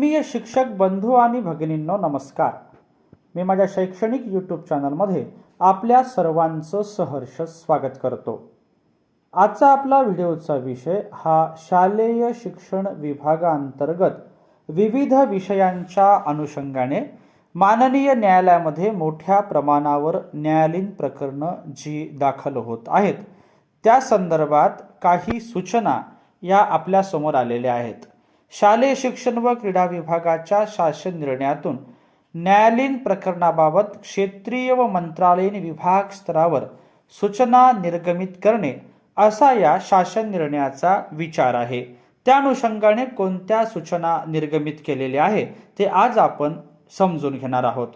मी शिक्षक बंधू आणि भगिनींनो नमस्कार. मी माझ्या शैक्षणिक यूट्यूब चॅनलमध्ये आपल्या सर्वांचं सहर्ष स्वागत करतो. आजचा आपला व्हिडिओचा विषय हा शालेय शिक्षण विभागाअंतर्गत विविध विषयांच्या अनुषंगाने माननीय न्यायालयामध्ये मोठ्या प्रमाणावर न्यायालयीन प्रकरणं जी दाखल होत आहेत त्या संदर्भात काही सूचना या आपल्यासमोर आलेल्या आहेत. शालेय शिक्षण व क्रीडा विभागाच्या शासन निर्णयातून न्यायालयीन प्रकरणाबाबत क्षेत्रीय व मंत्रालयीन विभाग स्तरावर सूचना निर्गमित करणे असा या शासन निर्णयाचा विचार आहे. त्या अनुषंगाने कोणत्या सूचना निर्गमित केलेल्या आहे ते आज आपण समजून घेणार आहोत.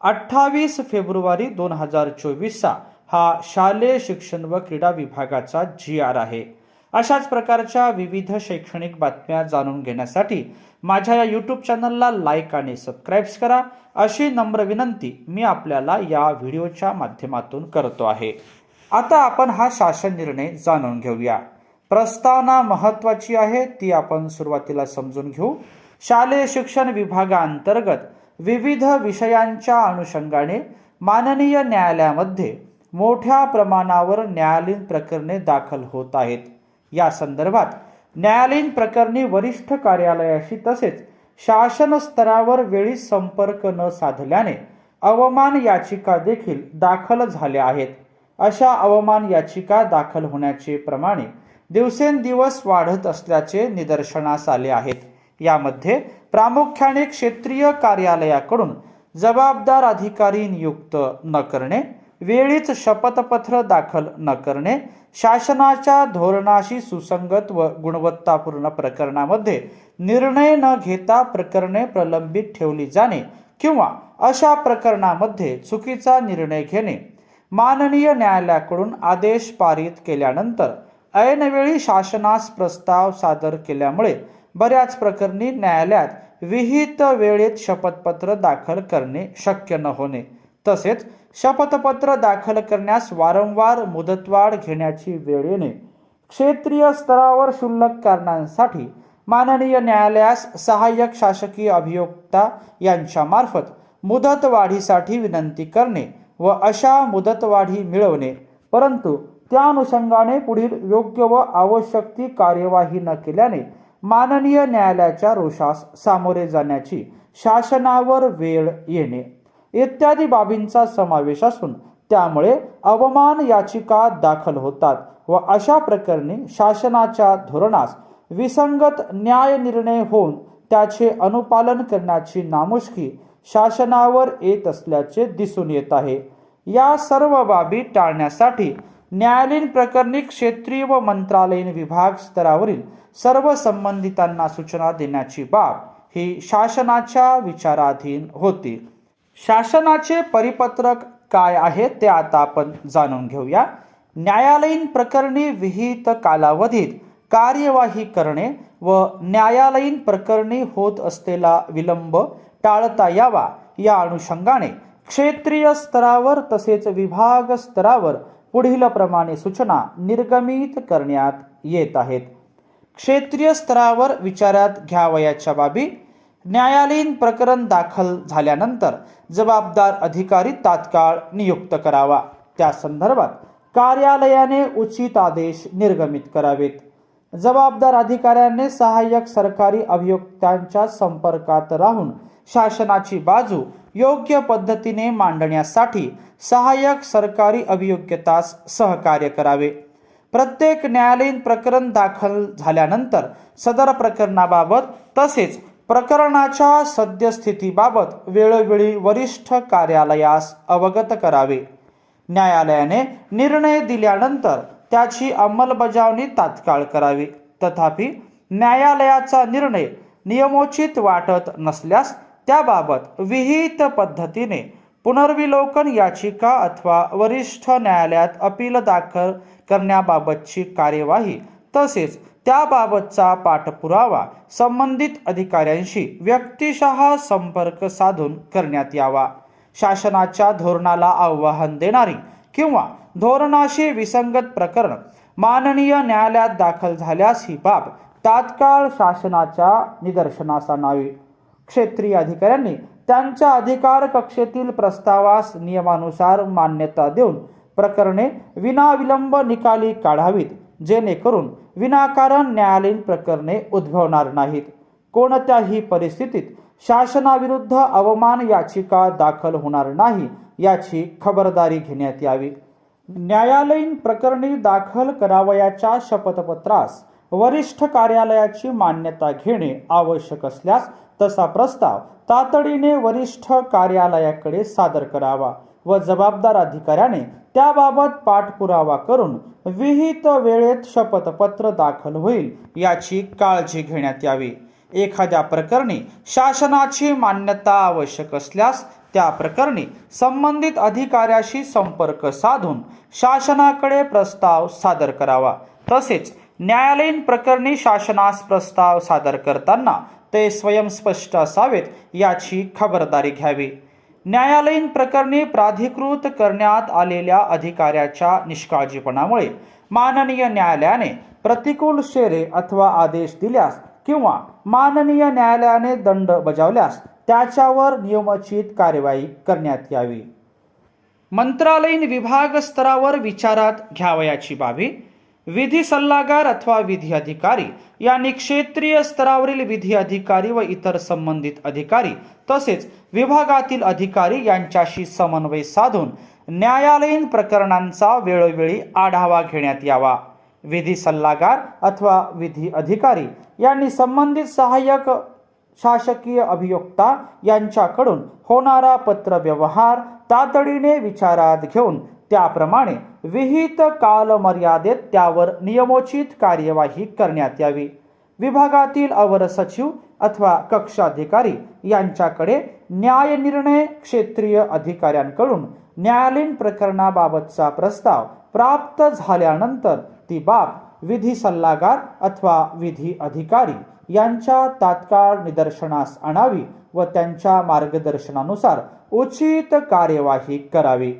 अठ्ठावीस फेब्रुवारी दोन हजार चोवीसचा हा शालेय शिक्षण व क्रीडा विभागाचा जी आर आहे. अशाच प्रकारच्या विविध शैक्षणिक बातम्या जाणून घेण्यासाठी माझ्या या यूट्यूब चॅनलला लाईक आणि सबस्क्राईब्स करा. अशी नम्र विनंती मी आपल्याला या व्हिडिओच्या माध्यमातून करतो आहे. आता आपण हा शासन निर्णय जाणून घेऊया. प्रस्तावना महत्वाची आहे ती आपण सुरुवातीला समजून घेऊ. शालेय शिक्षण विभागाअंतर्गत विविध विषयांच्या अनुषंगाने माननीय न्यायालयामध्ये मोठ्या प्रमाणावर न्यायालयीन प्रकरणे दाखल होत आहेत. या संदर्भात न्यायालयीन प्रकरणी वरिष्ठ कार्यालयाशी तसेच शासन स्तरावर वेळी संपर्क न साधल्याने अवमान याचिका देखील दाखल झाल्या आहेत. अशा अवमान याचिका दाखल होण्याचे प्रमाणे दिवसेंदिवस वाढत असल्याचे निदर्शनास आले आहेत. यामध्ये प्रामुख्याने क्षेत्रीय कार्यालयाकडून जबाबदार अधिकारी नियुक्त न करणे वेळीच शपथपत्र दाखल न करणे शासनाच्या धोरणाशी सुसंगत व गुणवत्तापूर्ण प्रकरणामध्ये निर्णय न घेता प्रकरणे प्रलंबित ठेवली जाणे किंवा अशा प्रकरणामध्ये चुकीचा निर्णय घेणे माननीय न्यायालयाकडून आदेश पारित केल्यानंतर ऐनवेळी शासनास प्रस्ताव सादर केल्यामुळे बऱ्याच प्रकरणी न्यायालयात विहित वेळेत शपथपत्र दाखल करणे शक्य न होणे तसेच शपथपत्र दाखल करण्यास वारंवार मुदतवाढ घेण्याची वेळ येणे. क्षेत्रीय स्तरावर क्षुल्लक कारणांसाठी माननीय न्यायालयास सहाय्यक शासकीय अभियोक्ता यांच्यामार्फत मुदतवाढीसाठी विनंती करणे व अशा मुदतवाढी मिळवणे. परंतु त्या अनुषंगाने पुढील योग्य व आवश्यक ती कार्यवाही न केल्याने माननीय न्यायालयाच्या रोषास सामोरे जाण्याची शासनावर वेळ येणे. इत्यादी बाबींचा समावेश असून त्यामुळे अवमान याचिका दाखल होतात व अशा प्रकरणी शासनाच्या धोरणास विसंगत न्याय निर्णय होऊन त्याचे अनुपालन करण्याची नामुष्की शासनावर येत असल्याचे दिसून येत आहे. या सर्व बाबी टाळण्यासाठी न्यायालयीन प्रकरणी क्षेत्रीय व मंत्रालयीन विभाग स्तरावरील सर्व संबंधितांना सूचना देण्याची बाब ही शासनाच्या विचाराधीन होती. शासनाचे परिपत्रक काय आहे ते आता आपण जाणून घेऊया. न्यायालयीन प्रकरणी विहित कालावधीत कार्यवाही करणे व न्यायालयीन प्रकरणी होत असलेला विलंब टाळता यावा या अनुषंगाने क्षेत्रीय स्तरावर तसेच विभाग स्तरावर पुढील प्रमाणे सूचना निर्गमित करण्यात येत आहेत. क्षेत्रीय स्तरावर विचारात घ्यावयाच्या बाबी न्यायालयीन प्रकरण दाखल झाल्यानंतर जबाबदार अधिकारी तात्काळ नियुक्त करावा. त्या संदर्भात कार्यालयाने उचित आदेश निर्गमित करावेत. जबाबदार अधिकाऱ्याने सहाय्यक सरकारी अभियोक्त्यांच्या संपर्कात राहून शासनाची बाजू योग्य पद्धतीने मांडण्यासाठी सहाय्यक सरकारी अभियोग्यतास सहकार्य करावे. प्रत्येक न्यायालयीन प्रकरण दाखल झाल्यानंतर सदर प्रकरणाबाबत तसेच प्रकरणाच्या सद्यस्थितीबाबत वेळोवेळी वरिष्ठ कार्यालयास अवगत करावे. न्यायालयाने निर्णय दिल्यानंतर त्याची अंमलबजावणी तात्काळ करावी. तथापि न्यायालयाचा निर्णय नियमोचित वाटत नसल्यास त्याबाबत विहित पद्धतीने पुनर्विलोकन याचिका अथवा वरिष्ठ न्यायालयात अपील दाखल करण्याबाबतची कार्यवाही तसेच त्याबाबतचा पाठपुरावा संबंधित अधिकाऱ्यांशी व्यक्तिशः संपर्क साधून करण्यात यावा. शासनाच्या धोरणाला आव्हान देणारी किंवा धोरणाशी विसंगत प्रकरण माननीय न्यायालयात दाखल झाल्यास ही बाब तात्काळ शासनाच्या निदर्शनास आणावी. क्षेत्रीय अधिकाऱ्यांनी त्यांच्या अधिकार कक्षेतील प्रस्तावास नियमानुसार मान्यता देऊन प्रकरणे विनाविलंब निकाली काढावीत. जेणेकरून विनाकारण न्यायालयीन प्रकरणे उद्भवणार नाहीत. कोणत्याही परिस्थितीत शासनाविरुद्ध अवमान याचिका दाखल होणार नाही याची खबरदारी घेण्यात यावी. न्यायालयीन प्रकरणी दाखल करावयाच्या शपथपत्रास वरिष्ठ कार्यालयाची मान्यता घेणे आवश्यक असल्यास तसा प्रस्ताव तातडीने वरिष्ठ कार्यालयाकडे सादर करावा. व जबाबदार अधिकाऱ्याने त्याबाबत पाठपुरावा करून विहित वेळेत शपथपत्र दाखल होईल याची काळजी घेण्यात यावी. एखाद्या प्रकरणी शासनाची मान्यता आवश्यक असल्यास त्या प्रकरणी संबंधित अधिकाऱ्याशी संपर्क साधून शासनाकडे प्रस्ताव सादर करावा. तसेच न्यायालयीन प्रकरणी शासनास प्रस्ताव सादर करताना ते स्वयंस्पष्ट असावेत याची खबरदारी घ्यावी. न्यायालयीन प्रकरणी प्राधिकृत करण्यात आलेल्या अधिकाऱ्याच्या निष्काळजीपणामुळे माननीय न्यायालयाने प्रतिकूल शेरे अथवा आदेश दिल्यास किंवा माननीय न्यायालयाने दंड बजावल्यास त्याच्यावर नियमचित कारवाई करण्यात यावी. मंत्रालयीन विभाग स्तरावर विचारात घ्यावयाची बाबी विधी सल्लागार अथवा विधी अधिकारी यांनी क्षेत्रीय स्तरावरील विधी अधिकारी व इतर संबंधित अधिकारी तसेच विभागातील अधिकारी यांच्याशी समन्वय साधून न्यायालयीन प्रकरणांचा वेळोवेळी आढावा घेण्यात यावा. विधी सल्लागार अथवा विधी अधिकारी यांनी संबंधित सहाय्यक शासकीय अभियोक्ता यांच्याकडून होणारा पत्रव्यवहार तातडीने विचारात घेऊन त्याप्रमाणे विहित कालमर्यादेत त्यावर नियमोचित कार्यवाही करण्यात यावी. विभागातील अवर सचिव अथवा कक्षाधिकारी यांच्याकडे न्यायनिर्णय क्षेत्रीय अधिकाऱ्यांकडून न्यायालयीन प्रकरणाबाबतचा प्रस्ताव प्राप्त झाल्यानंतर ती बाब विधी सल्लागार अथवा विधी अधिकारी यांच्या तात्काळ निदर्शनास आणावी व त्यांच्या मार्गदर्शनानुसार उचित कार्यवाही करावी.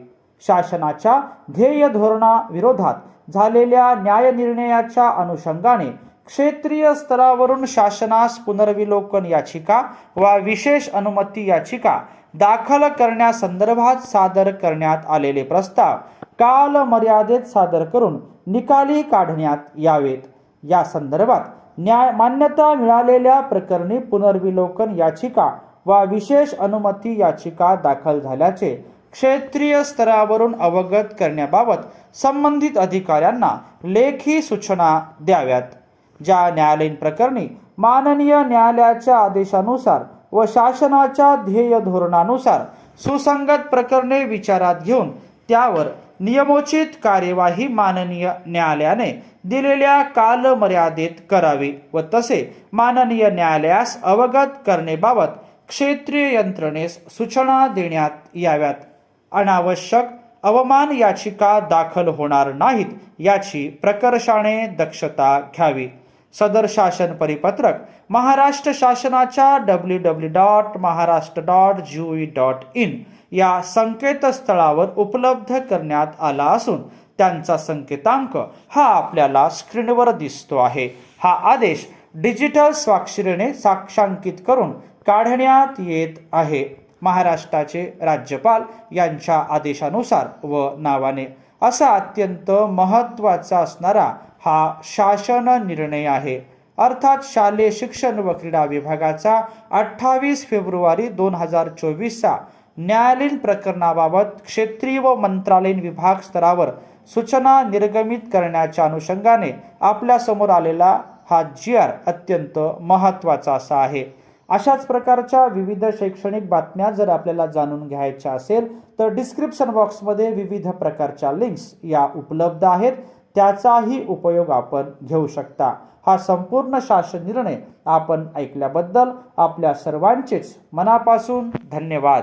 शासनाच्या ध्येय धोरणाविरोधात झालेल्या न्यायनिर्णयाच्या अनुषंगाने क्षेत्रीय स्तरावरून शासनास पुनर्विलोकन याचिका वा विशेष अनुमती याचिका दाखल करण्यासंदर्भात सादर करण्यात आलेले प्रस्ताव काल मर्यादेत सादर करून निकाली काढण्यात यावेत. या संदर्भात न्याय मान्यता मिळालेल्या प्रकरणी पुनर्विलोकन याचिका वा विशेष अनुमती याचिका दाखल झाल्याचे क्षेत्रीय स्तरावरून अवगत करण्याबाबत संबंधित अधिकाऱ्यांना लेखी सूचना द्याव्यात ज्या न्यायालयीन प्रकरणी माननीय न्यायालयाच्या आदेशानुसार व शासनाच्या ध्येय धोरणानुसार सुसंगत प्रकरणे विचारात घेऊन त्यावर नियमोचित कार्यवाही माननीय न्यायालयाने दिलेल्या कालमर्यादेत करावी व तसे माननीय न्यायालयास अवगत करण्याबाबत क्षेत्रीय यंत्रणेस सूचना देण्यात याव्यात. अनावश्यक अवमान याचिका दाखल होणार नाहीत याची प्रकर्षाने दक्षता घ्यावी. सदर शासन परिपत्रक महाराष्ट्र शासनाच्या W W dot Maharashtra dot G dot in या संकेतस्थळावर उपलब्ध करण्यात आला असून त्यांचा संकेतांक हा आपल्याला स्क्रीनवर दिसतो आहे. हा आदेश डिजिटल स्वाक्षरीने साक्षांकित करून काढण्यात येत आहे. महाराष्ट्राचे राज्यपाल यांच्या आदेशानुसार व नावाने. असा अत्यंत महत्त्वाचा असणारा हा शासन निर्णय आहे. अर्थात शालेय शिक्षण व क्रीडा विभागाचा अठ्ठावीस फेब्रुवारी दोन हजार चोवीसचा न्यायालयीन प्रकरणाबाबत क्षेत्रीय व मंत्रालयीन विभाग स्तरावर सूचना निर्गमित करण्याच्या अनुषंगाने आपल्यासमोर आलेला हा जी आर अत्यंत महत्त्वाचा असा आहे. अशाच प्रकारच्या विविध शैक्षणिक बातम्या जर आपल्याला जाणून घ्यायच्या असेल तर डिस्क्रिप्शन बॉक्समध्ये विविध प्रकारच्या लिंक्स या उपलब्ध आहेत. त्याचाही उपयोग आपण घेऊ शकता. हा संपूर्ण शासन निर्णय आपण ऐकल्याबद्दल आपल्या सर्वांचेच मनापासून धन्यवाद.